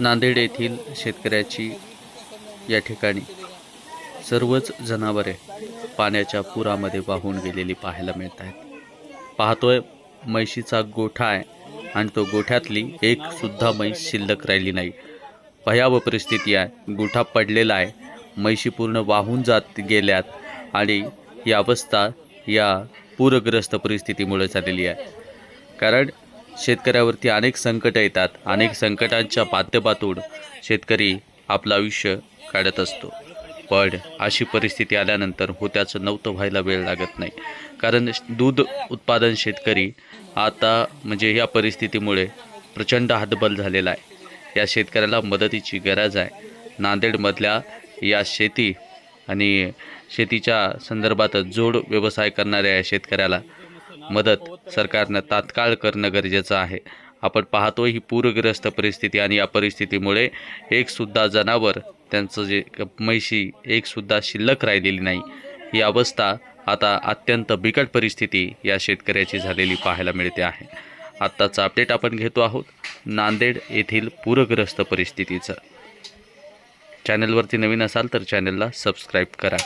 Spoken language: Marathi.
नांदेड येथील शेतकऱ्याची या ठिकाणी सर्वच जनावरे पाण्याच्या पुरामध्ये वाहून गेलेली पाहायला मिळत आहेत. पाहतोय म्हैशीचा गोठा आहे आणि तो गोठ्यातली एक सुद्धा म्हैस शिल्लक राहिली नाही. भयावह परिस्थिती आहे. गोठा पडलेला आहे. म्हैशी पूर्ण वाहून जात गेल्यात आणि ही अवस्था या पूरग्रस्त परिस्थितीमुळे झालेली आहे. कारण शेतकऱ्यावरती अनेक संकट येतात अनेक संकटांच्या माध्यमातून शेतकरी आपलं आयुष्य काढत असतो. पण अशी परिस्थिती आल्यानंतर होत्याचं नव्हतं व्हायला वेळ लागत नाही. कारण दूध उत्पादन शेतकरी आता म्हणजे या परिस्थितीमुळे प्रचंड हातबल झालेला आहे. या शेतकऱ्याला मदतीची गरज आहे. नांदेडमधल्या या शेती आणि शेतीच्या संदर्भात जोड व्यवसाय करणाऱ्या या शेतकऱ्याला मदत सरकारनं तात्काळ करणं गरजेचं आहे. आपण पाहतो ही पूरग्रस्त परिस्थिती आणि या परिस्थितीमुळे एकसुद्धा जनावर त्यांचं जे म्हैशी एकसुद्धा शिल्लक राहिलेली नाही. ही अवस्था आता अत्यंत बिकट परिस्थिती या शेतकऱ्याची झालेली पाहायला मिळते आहे. आत्ताचा अपडेट आपण घेतो आहोत नांदेड येथील पूरग्रस्त परिस्थितीचं. चॅनलवरती नवीन असाल तर चॅनलला सबस्क्राईब करा.